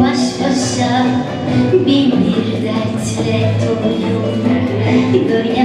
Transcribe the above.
baş başa bin bir dertle doluyum Böyle